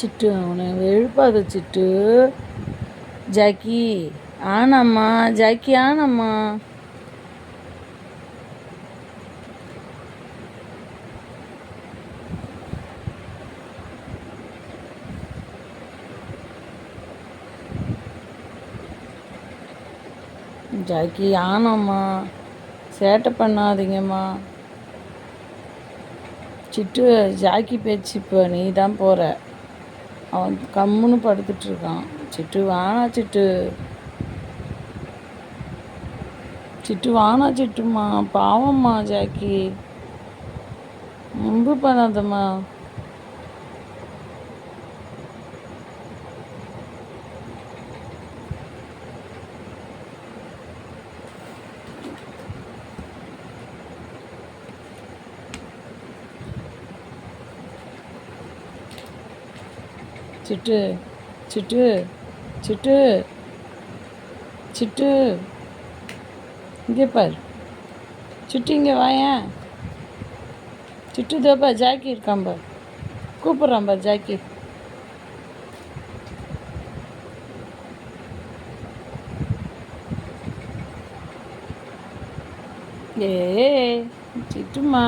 சிட்டு அவனை எழுப்பாத சிட்டு ஜாக்கி ஆனாம்மா ஜாக்கி ஆனாம்மா. ஜாக்கி ஆனாம்மா சேட்டை பண்ணாதீங்கம்மா. சிட்டு ஜாக்கி பேச்சு இப்போ நீ தான் போகிற அவன் கம்முன்னு படுத்துட்டு இருக்கான் சிட்டு வானா சிட்டு. சிட்டு வானா சிட்டுமா பாவம்மா ஜாக்கி. ரொம்ப பண்ணாதம்மா. சிட்டு சிட்டு சிட்டு சிட்டு. இங்கே பார். சிட்டு இங்கே வாயேன் சிட்டு தோப்பா ஜாக்கி இருக்கான் பார். கூப்பிட்றான் பார் ஜாக்கி. ஏ சிட்டுமா